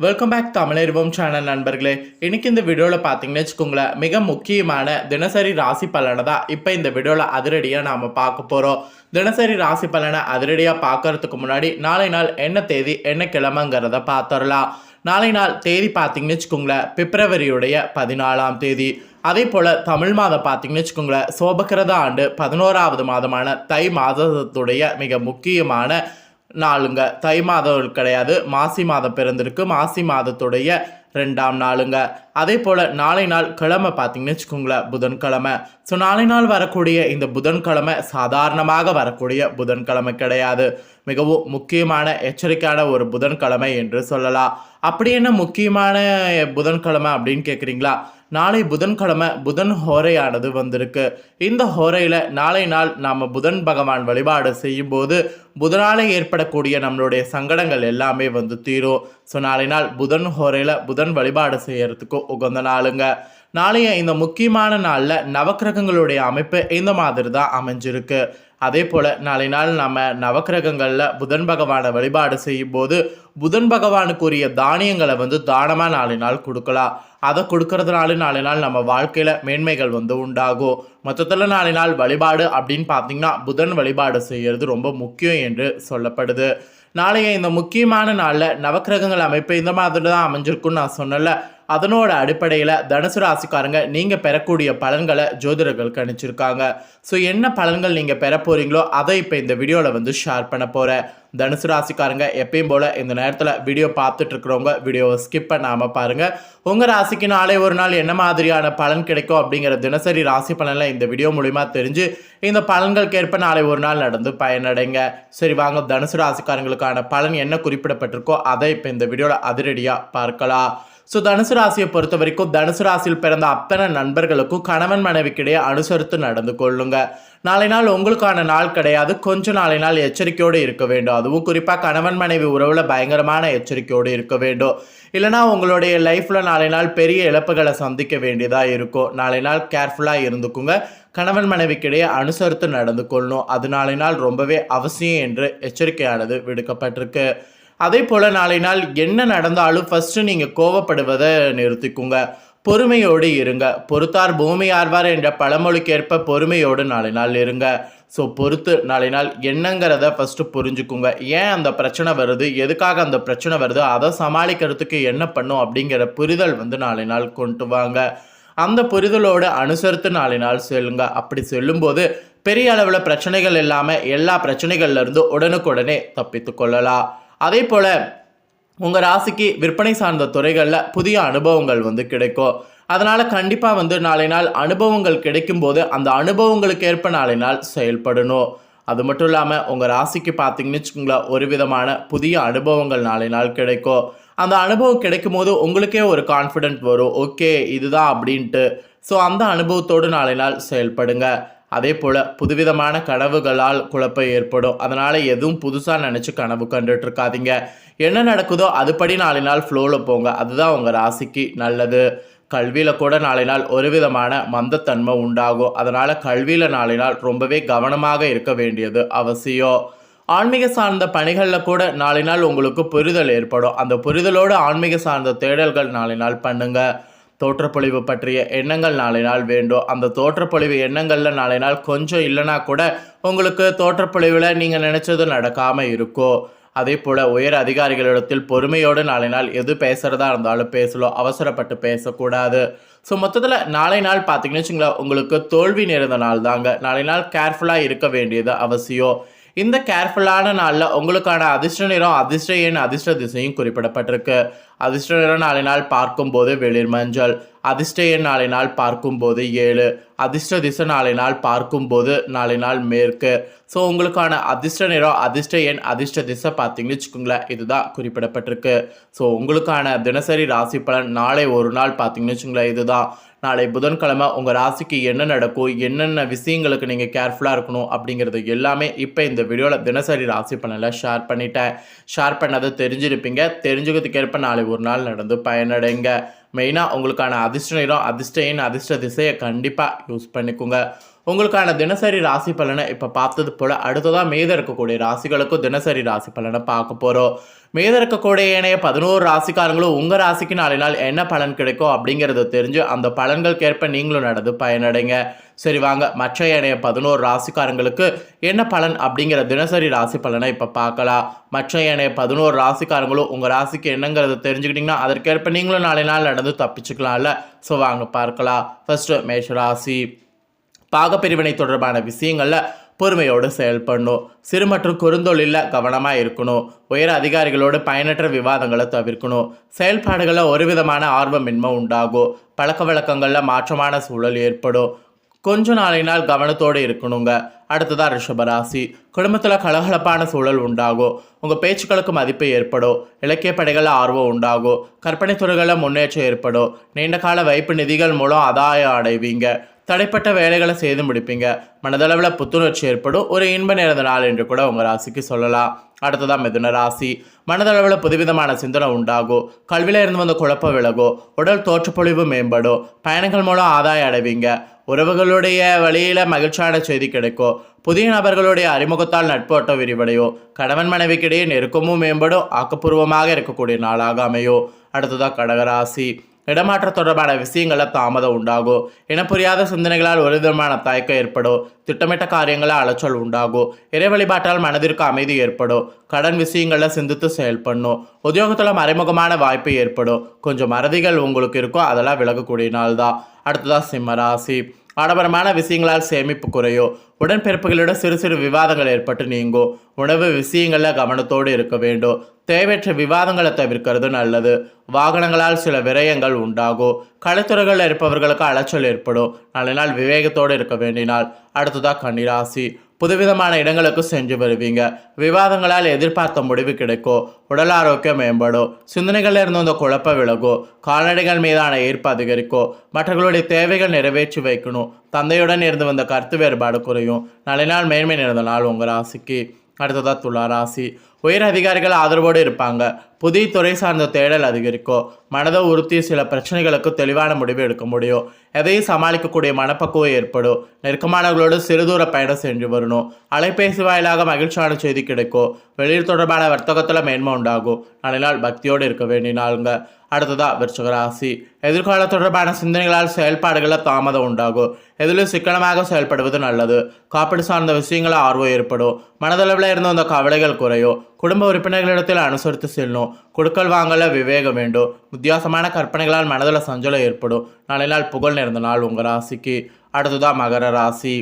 welcome back Tamilarivom channel நண்பர்களே. இன்னைக்கு இந்த வீடியோவில் பார்த்தீங்கன்னு வச்சுக்கோங்களேன் மிக முக்கியமான தினசரி ராசி பலனை தான் இப்போ இந்த வீடியோவில் அதிரடியாக நாம் பார்க்க போகிறோம் தினசரி ராசி பலனை அதிரடியாக பார்க்கறதுக்கு முன்னாடி நாளை நாள் என்ன தேதி என்ன கிழமைங்கிறத பார்த்துடலாம் நாளை நாள் தேதி பார்த்தீங்கன்னு வச்சுக்கோங்களேன் பிப்ரவரியுடைய பதினாலாம் தேதி. அதே போல் தமிழ் மாதம் பார்த்தீங்கன்னு வச்சுக்கோங்களேன் சோபகிரத ஆண்டு பதினோராவது மாதமான தை மாதத்துடைய மிக முக்கியமான நாளுங்க. தை மாதம் கிடையாது. மாசி மாதம் பிறந்திருக்கு. மாசி மாதத்துடைய ரெண்டாம் நாளுங்க. அதே போல் நாளை நாள் கிழமை பார்த்தீங்கன்னு வச்சுக்கோங்களேன் புதன்கிழமை. ஸோ நாளை நாள் வரக்கூடிய இந்த புதன்கிழமை சாதாரணமாக வரக்கூடிய புதன்கிழமை கிடையாது. மிகவும் முக்கியமான எச்சரிக்கையான ஒரு புதன்கிழமை என்று சொல்லலாம். அப்படி என்ன முக்கியமான புதன்கிழமை அப்படின்னு கேட்குறீங்களா? நாளை புதன்கிழமை புதன் ஹோரையானது வந்திருக்கு. இந்த ஹோரையில் நாளை நாள் நாம் புதன் பகவான் வழிபாடு செய்யும்போது புதனால் ஏற்படக்கூடிய நம்மளுடைய சங்கடங்கள் எல்லாமே வந்து தீரும். ஸோ நாளை நாள் புதன் ஹோரையில் புதன் வழிபாடு செய்யறதுக்கு உகந்த நாளுங்க. நாளைய இந்த முக்கியமான நாளில் நவக்கிரகங்களுடைய அமைப்பு இந்த மாதிரி தான் அமைஞ்சிருக்கு. அதே போல் நாளை நாள் நம்ம நவக்கிரகங்களில் புதன் பகவானை வழிபாடு செய்யும்போது புதன் பகவானுக்குரிய தானியங்களை வந்து தானமாக நாளை நாள் கொடுக்கலாம். அதை கொடுக்கறதுனால நாளை நாள் நம்ம வாழ்க்கையில் மேன்மைகள் வந்து உண்டாகும். மொத்தத்தில் நாளை நாள் வழிபாடு அப்படின்னு பார்த்தீங்கன்னா புதன் வழிபாடு செய்கிறது ரொம்ப முக்கியம் என்று சொல்லப்படுது. நாளைய இந்த முக்கியமான நாளில் நவக்கிரகங்கள் அமைப்பு இந்த மாதிரி தான் அமைஞ்சிருக்குன்னு நான் சொன்னல அதனோட அடிப்படையில் தனுசு ராசிக்காரங்க நீங்கள் பெறக்கூடிய பலன்களை ஜோதிடர்கள் கணிச்சிருக்காங்க. ஸோ என்ன பலன்கள் நீங்கள் பெற போகிறீங்களோ அதை இப்போ இந்த வீடியோவில் வந்து ஷேர் பண்ண போகிறேன் தனுசு ராசிக்காரங்க எப்பயும் போல் இந்த நேரத்தில் வீடியோ பார்த்துட்டு இருக்கிறவங்க வீடியோவை ஸ்கிப் பண்ணாமல் பாருங்கள் உங்கள் ராசிக்கு நாளை ஒரு நாள் என்ன மாதிரியான பலன் கிடைக்கும் அப்படிங்கிற தினசரி ராசி பலனில் இந்த வீடியோ மூலிமா தெரிஞ்சு இந்த பலன்களுக்கேற்ப நாளை ஒரு நாள் நடந்து பயனடைங்க. சரி வாங்க தனுசு ராசிக்காரங்களுக்கான பலன் என்ன குறிப்பிடப்பட்டிருக்கோ அதை இப்போ இந்த வீடியோவில் அதிரடியாக பார்க்கலாம். ஸோ தனுசு ராசியை பொறுத்த வரைக்கும் தனுசு ராசியில் பிறந்த அத்தனை நண்பர்களுக்கும் கணவன் மனைவிக்கிடையே அனுசரித்து நடந்து கொள்ளுங்க. நாளை நாள் உங்களுக்கான நாள் கிடையாது. கொஞ்சம் நாளை நாள் எச்சரிக்கையோடு இருக்க வேண்டும். அதுவும் குறிப்பாக கணவன் மனைவி உறவில் பயங்கரமான எச்சரிக்கையோடு இருக்க வேண்டும். இல்லைனா உங்களுடைய லைஃப்பில் நாளை நாள் பெரிய இழப்புகளை சந்திக்க வேண்டியதாக இருக்கும். நாளை நாள் கேர்ஃபுல்லாக இருந்துக்குங்க. கணவன் மனைவிக்கிடையே அனுசரித்து நடந்து கொள்ளணும். அது நாளை நாள் ரொம்பவே அவசியம் என்று எச்சரிக்கையானது விடுக்கப்பட்டிருக்கு. அதே போல் நாளை நாள் என்ன நடந்தாலும் ஃபஸ்ட்டு நீங்கள் கோவப்படுவதை நிறுத்திக்குங்க. பொறுமையோடு இருங்க. பொறுத்தார் பூமி ஆர்வார் என்ற பழமொழிக்கேற்ப பொறுமையோடு நாளை நாள் இருங்க. ஸோ பொறுத்து நாளை நாள் என்னங்கிறத ஃபஸ்ட்டு புரிஞ்சுக்குங்க. ஏன் அந்த பிரச்சனை வருது? எதுக்காக அந்த பிரச்சனை வருது? அதை சமாளிக்கிறதுக்கு என்ன பண்ணும்? அப்படிங்கிற புரிதல் வந்து நாளை நாள் கொண்டு வாங்க. அந்த புரிதலோடு அனுசரித்து நாளை நாள் செல்லுங்க. அப்படி செல்லும்போது பெரிய அளவில் பிரச்சனைகள் இல்லாமல் எல்லா பிரச்சனைகள்லேருந்து உடனுக்குடனே தப்பித்து கொள்ளலாம். அதே போல் உங்கள் ராசிக்கு விற்பனை சார்ந்த துறைகளில் புதிய அனுபவங்கள் வந்து கிடைக்கும். அதனால் கண்டிப்பாக வந்து நாளை நாள் அனுபவங்கள் கிடைக்கும்போது அந்த அனுபவங்களுக்கு ஏற்ப நாளை நாள் செயல்படணும். அது மட்டும் இல்லாமல் உங்கள் ராசிக்கு பார்த்தீங்கன்னு வச்சுக்கோங்களேன் ஒரு விதமான புதிய அனுபவங்கள் நாளை நாள் கிடைக்கும். அந்த அனுபவம் கிடைக்கும் போது உங்களுக்கே ஒரு கான்ஃபிடென்ட் வரும். ஓகே இதுதான் அப்படின்ட்டு. ஸோ அந்த அனுபவத்தோடு நாளை நாள் செயல்படுங்க. அதே போல் புதுவிதமான கனவுகளால் குழப்பம் ஏற்படும். அதனால் எதுவும் புதுசாக நினச்சி கனவு கண்டுட்டு இருக்காதீங்க என்ன நடக்குதோ அதுபடி நாளை நாள் ஃப்ளோவில் போங்க. அதுதான் உங்கள் ராசிக்கு நல்லது. கல்வியில் கூட நாளை நாள் ஒரு விதமான மந்தத்தன்மை உண்டாகும். அதனால் கல்வியில் நாளை நாள் ரொம்பவே கவனமாக இருக்க வேண்டியது அவசியம். ஆன்மீக சார்ந்த பணிகளில் கூட நாளை நாள் உங்களுக்கு புரிதல் ஏற்படும். அந்த புரிதலோடு ஆன்மீக சார்ந்த தேடல்கள் நாளை நாள் பண்ணுங்கள் தோற்றப்பொழிவு பற்றிய எண்ணங்கள் நாளை நாள் வேண்டும் அந்த தோற்றப்பொழிவு எண்ணங்களில் நாளை நாள் கொஞ்சம் இல்லைனா கூட உங்களுக்கு தோற்றப்பொழிவில் நீங்கள் நினச்சது நடக்காமல் இருக்கும் அதே போல் உயர் அதிகாரிகளிடத்தில் பொறுமையோடு நாளை நாள் எது பேசுகிறதா இருந்தாலும் பேசலாம் அவசரப்பட்டு பேசக்கூடாது. ஸோ மொத்தத்தில் நாளை நாள் பார்த்தீங்கன்னு வச்சுங்களேன் உங்களுக்கு தோல்வி நேர்ந்த நாள் தாங்க. நாளை நாள் கேர்ஃபுல்லாக இருக்க வேண்டியது அவசியம். இந்த கேர்ஃபுல்லான நாளில் உங்களுக்கான அதிர்ஷ்ட நிறம் அதிர்ஷ்ட எண் அதிர்ஷ்ட திசையும் குறிப்பிடப்பட்டிருக்கு. அதிர்ஷ்ட நாளை நாளினால் பார்க்கும்போது வெளிர் மஞ்சள் அதிர்ஷ்ட எண் நாளினால் பார்க்கும்போது ஏழு அதிர்ஷ்ட திசை நாளினால் பார்க்கும்போது நாளினால் மேற்கு. ஸோ உங்களுக்கான அதிர்ஷ்ட நிறம் அதிர்ஷ்ட எண் அதிர்ஷ்ட திசை பார்த்தீங்கன்னு வச்சுக்கோங்களேன் இதுதான் குறிப்பிடப்பட்டிருக்கு. ஸோ உங்களுக்கான தினசரி ராசி பலன் நாளை ஒரு நாள் பார்த்தீங்கன்னு வச்சுக்கோங்களேன் இதுதான். நாளை புதன்கிழமை உங்கள் ராசிக்கு என்ன நடக்கும் என்னென்ன விஷயங்களுக்கு நீங்கள் கேர்ஃபுல்லாக இருக்கணும் அப்படிங்கிறது எல்லாமே இப்போ இந்த வீடியோவில் தினசரி ராசி பலனில் ஷேர் பண்ணிட்டேன். ஷேர் பண்ணதை தெரிஞ்சிருப்பீங்க. தெரிஞ்சுக்கிறதுக்கேற்ப நாளை ஒரு நாள் நடந்து பயனடைங்க. மெயினாக உங்களுக்கான அதிர்ஷ்ட நிறம் அதிர்ஷ்ட எண் அதிர்ஷ்ட திசையை கண்டிப்பாக யூஸ் பண்ணிக்கோங்க. உங்களுக்கான தினசரி ராசி பலனை இப்போ பார்த்தது போல் அடுத்ததாக மீத இருக்கக்கூடிய ராசிகளுக்கும் தினசரி ராசி பலனை பார்க்க போகிறோம் மீத இருக்கக்கூடிய பதினோரு ராசிக்காரங்களும் உங்கள் ராசிக்கு நாளை நாள் என்ன பலன் கிடைக்கும் அப்படிங்கிறத தெரிஞ்சு அந்த பலன்களுக்கேற்ப நீங்களும் நடந்து பயனடைங்க. சரி வாங்க. மற்ற ஏனைய பதினோரு ராசிக்காரங்களுக்கு என்ன பலன் அப்படிங்கிற தினசரி ராசி பலனை இப்போ பார்க்கலாம். மற்ற ஏனைய பதினோரு ராசிக்காரங்களும் உங்கள் ராசிக்கு என்னங்கிறத தெரிஞ்சுக்கிட்டிங்கன்னா அதற்கேற்ப நீங்களும் நாளை நாள் நடந்து தப்பிச்சுக்கலாம்ல. ஸோ வாங்க பார்க்கலாம். ஃபஸ்ட்டு மேஷ ராசி. பாகப்பிரிவினை தொடர்பான விஷயங்களில் பொறுமையோடு செயல்படணும் சிறு மற்றும் குறுந்தொழிலில் கவனமாக இருக்கணும். உயர் அதிகாரிகளோடு பயனற்ற விவாதங்களை தவிர்க்கணும். செயல்பாடுகளில் ஒரு விதமான ஆர்வமின்மை உண்டாகும். பழக்க வழக்கங்களில் மாற்றமான சூழல் ஏற்படும். கொஞ்ச நாளினால் கவனத்தோடு இருக்கணுங்க. அடுத்ததாக ரிஷபராசி. குடும்பத்தில் கலகலப்பான சூழல் உண்டாகும். உங்கள் பேச்சுக்களுக்கு மதிப்பு ஏற்படும். இலக்கிய படைகளில் ஆர்வம் உண்டாகும். கற்பனை துறைகளில் முன்னேற்றம் ஏற்படும். நீண்ட கால வைப்பு நிதிகள் மூலம் ஆதாயம் அடைவீங்க. தடைப்பட்ட வேலைகளை செய்து முடிப்பீங்க. மனதளவில் புத்துணர்ச்சி ஏற்படும். ஒரு இன்ப நிறைந்த நாள் என்று கூட உங்கள் ராசிக்கு சொல்லலாம். அடுத்ததான் மிதுன ராசி. மனதளவில் புதுவிதமான சிந்தனை உண்டாகும். கல்வியில் இருந்து வந்த குழப்பம் விலகும். உடல் தோற்றப்பொழிவு மேம்படும். பயணங்கள் மூலம் ஆதாயம் அடைவீங்க. உறவுகளுடைய வழியில் மகிழ்ச்சியான செய்தி கிடைக்கும். புதிய நபர்களுடைய அறிமுகத்தால் நட்போட்டம் விரிவடையும். கணவன் மனைவிக்கிடையே நெருக்கமும் மேம்படும். ஆக்கப்பூர்வமாக இருக்கக்கூடிய நாளாக அமையும். அடுத்ததாக கடகராசி. இடமாற்ற தொடர்பான விஷயங்களில் தாமதம் உண்டாகும். இனப்புரியாத புரியாத சிந்தனைகளால் ஒரு விதமான தயக்கம் ஏற்படும். திட்டமிட்ட காரியங்களில் அலைச்சல் உண்டாகும். இறை வழிபாட்டால் மனதிற்கு அமைதி ஏற்படும். கடன் விஷயங்களில் சிந்தித்து செயல்படணும். உத்தியோகத்தில் மறைமுகமான வாய்ப்பு ஏற்படும். கொஞ்சம் மறதிகள் உங்களுக்கு இருக்கும். அதெல்லாம் விலகக்கூடிய நாள் தான் அடுத்ததாக சிம்மராசி ஆடம்பரமான விஷயங்களால் சேமிப்பு குறையும் உடன்பிறப்புகளிடம் சிறு சிறு விவாதங்கள் ஏற்பட்டு நீங்கும் உணவு விஷயங்களில் கவனத்தோடு இருக்க வேண்டும் தேவையற்ற விவாதங்களை தவிர்க்கிறது நல்லது. வாகனங்களால் சில விரயங்கள் உண்டாகும் கலைத்துறைகளில் இருப்பவர்களுக்கு அலைச்சல் ஏற்படும். நல்ல நாள் விவேகத்தோடு இருக்க வேண்டினால் அடுத்ததாக கன்னிராசி. புதுவிதமான இடங்களுக்கு சென்று வருவீங்க. விவாதங்களால் எதிர்பார்த்த முடிவு கிடைக்கும் உடல் ஆரோக்கியம் மேம்படும் சிந்தனைகளில் இருந்து வந்த குழப்பம் விலகும் கால்நடைகள் மீதான ஈர்ப்பு அதிகரிக்கும் மற்றவர்களுடைய தேவைகள் நிறைவேற்றி வைக்கணும் தந்தையுடன் இருந்து வந்த கருத்து வேறுபாடு குறையும். நல்ல நாள் மேன்மை நிறைந்த நாள் உங்கள் ராசிக்கு. அடுத்ததாக துளா ராசி. உயர் அதிகாரிகள் ஆதரவோடு இருப்பாங்க. புதிய துறை சார்ந்த தேடல் அதிகரிக்கும். மனதை உறுத்தி சில பிரச்சனைகளுக்கு தெளிவான முடிவு எடுக்க முடியும். எதையும் சமாளிக்கக்கூடிய மனப்பக்குவம் ஏற்படும். நெருக்கமானவர்களோடு சிறுதூர பயணம் சென்று வரணும். அலைபேசி வாயிலாக மகிழ்ச்சியான செய்தி கிடைக்கும். வெளியில் தொடர்பான வர்த்தகத்தில் மேன்மை உண்டாகும். நாளை நாள் பக்தியோடு இருக்க வேண்டினாலுங்க அடுத்ததா விருச்சகராசி எதிர்கால தொடர்பான சிந்தனைகளால் செயல்பாடுகளில் தாமதம் உண்டாகும் எதிலும் சிக்கனமாக செயல்படுவது நல்லது காப்பீடு சார்ந்த விஷயங்களில் ஆர்வம் ஏற்படும் மனதளவில் இருந்து வந்த கவலைகள் குறையும் குடும்ப உறுப்பினர்களிடத்தில் அனுசரித்து செல்லும் கொடுக்கல் வாங்கல விவேகம் வேண்டும் வித்தியாசமான கற்பனைகளால் மனதில் சஞ்சலம் ஏற்படும் நாளை நாள் புகழ் நேர்ந்த நாள் உங்கள் ராசிக்கு அடுத்ததா மகர ராசி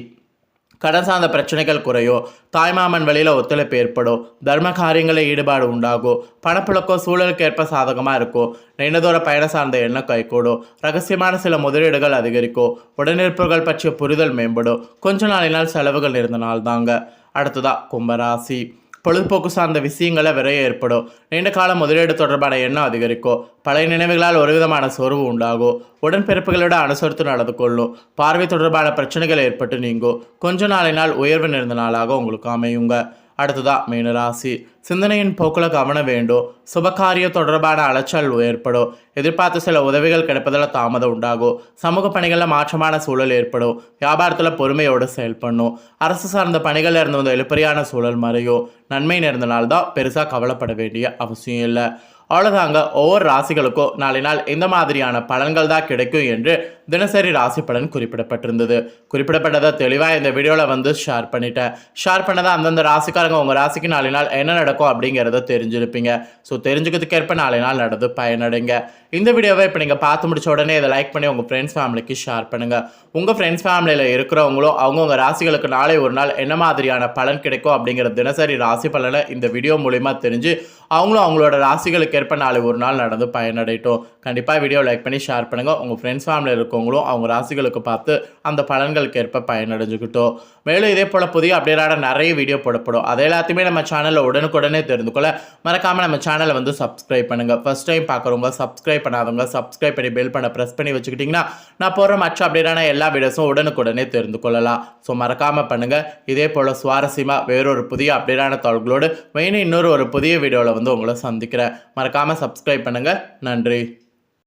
கடன் சார்ந்த பிரச்சனைகள் குறையும் தாய்மாமன் வழியில் ஒத்துழைப்பு ஏற்படும் தர்ம காரியங்களில் ஈடுபாடு உண்டாகும் பணப்புழக்கம் சூழலுக்கு ஏற்ப சாதகமாக இருக்கும் நீண்ட தூர பயணம் சார்ந்த எண்ணம் கைகூடும் ரகசியமான சில முதலீடுகள் அதிகரிக்கும் உடனிருப்புகள் பற்றிய புரிதல் மேம்படும் கொஞ்ச நாளினால் செலவுகள் இருந்த நாள் தாங்க அடுத்ததாக கும்பராசி. பொழுதுபோக்கு சார்ந்த விஷயங்களை விரைய ஏற்படும். நீண்ட கால முதலீடு தொடர்பான எண்ணம் அதிகரிக்கும். பழைய நினைவுகளால் ஒரு விதமான சோர்வு உண்டாகும். உடன்பிறப்புகளோட அனுசரித்து நடந்து கொள்ளும். பார்வை தொடர்பான பிரச்சனைகள் ஏற்பட்டு நீங்கும். கொஞ்ச நாளினால் உயர்வு நிறைந்த நாளாக உங்களுக்கு அமையுங்க. அடுத்ததா மீனராசி சிந்தனையின் போக்குல கவனம் வேண்டும் சுபகாரிய தொடர்பான அலைச்சல் ஏற்படும் எதிர்பார்த்த சில உதவிகள் கிடைப்பதில் தாமதம் உண்டாகும் சமூக பணிகளில் மாற்றமான சூழல் ஏற்படும் வியாபாரத்தில் பொறுமையோடு செயல்படணும் அரசு சார்ந்த பணிகளில் இருந்து வந்த எழுப்பறியான சூழல் மறையும் நன்மை நேர்ந்தனால்தான் தான் பெருசாக கவலைப்பட வேண்டிய அவசியம் இல்லை. அவ்வளோதாங்க ஒவ்வொரு ராசிகளுக்கும் நாளை நாள் இந்த மாதிரியான பலன்கள் தான் கிடைக்கும் என்று தினசரி ராசி பலன் குறிப்பிடப்பட்டிருந்தது. குறிப்பிடப்பட்டதை தெளிவாக இந்த வீடியோவில் வந்து ஷேர் பண்ணிட்டேன். ஷேர் பண்ணதை அந்தந்த ராசிக்காரங்க உங்கள் ராசிக்கு நாளை நாள் என்ன நடக்கும் அப்படிங்கிறத தெரிஞ்சிருப்பீங்க. ஸோ தெரிஞ்சுக்கிறதுக்கேற்ப நாளை நாள் நடந்து பயனடைங்க. இந்த வீடியோவை இப்போ நீங்கள் பார்த்து முடிச்ச உடனே இதை லைக் பண்ணி உங்கள் ஃப்ரெண்ட்ஸ் ஃபேமிலிக்கு ஷேர் பண்ணுங்கள் உங்கள் ஃப்ரெண்ட்ஸ் ஃபேமிலியில் இருக்கிறவங்களும் அவங்கவுங்க ராசிகளுக்கு நாளை ஒரு நாள் என்ன மாதிரியான பலன் கிடைக்கும் அப்படிங்கிற தினசரி ராசி பலனை இந்த வீடியோ மூலிமா தெரிஞ்சு அவங்களும் அவங்களோட ராசிகளுக்கு ஏற்ப நாளை ஒரு நாள் நடந்து பயனடையட்டும். கண்டிப்பாக வீடியோ லைக் பண்ணி ஷேர் பண்ணுங்கள் உங்கள் ஃப்ரெண்ட்ஸ் ஃபேமிலியில் இருக்கவங்களும் அவங்க ராசிகளுக்கு பார்த்து அந்த பலன்களுக்கு ஏற்ப பயனடைஞ்சுக்கிட்டோம். மேலும் இதே போல் புதிய அப்டேட்டான நிறைய வீடியோ போடப்படும். அதை எல்லாத்தையுமே நம்ம சேனலில் உடனுக்குடனே தெரிந்து கொள்ள மறக்காமல் நம்ம சேனலை வந்து சப்ஸ்கிரைப் பண்ணுங்கள் ஃபஸ்ட் டைம் பார்க்குறவங்க சப்ஸ்கிரைப் பண்ணாதவங்க சப்ஸ்கிரைப் பண்ணி பெல் பண்ண ப்ரெஸ் பண்ணி வச்சுக்கிட்டிங்கன்னா நான் போகிற மற்ற அப்டேட்டான எல்லா வீடியோஸும் உடனுக்குடனே தெரிந்து கொள்ளலாம். ஸோ மறக்காமல் பண்ணுங்கள் இதே போல் சுவாரஸ்யமாக வேறொரு புதிய அப்டேட்டான தகவல்களோடு மெயினாக இன்னொரு ஒரு புதிய வீடியோவில் வந்து உங்களை சந்திக்கிறேன். மறக்காமல் சப்ஸ்கிரைப் பண்ணுங்கள் நன்றி.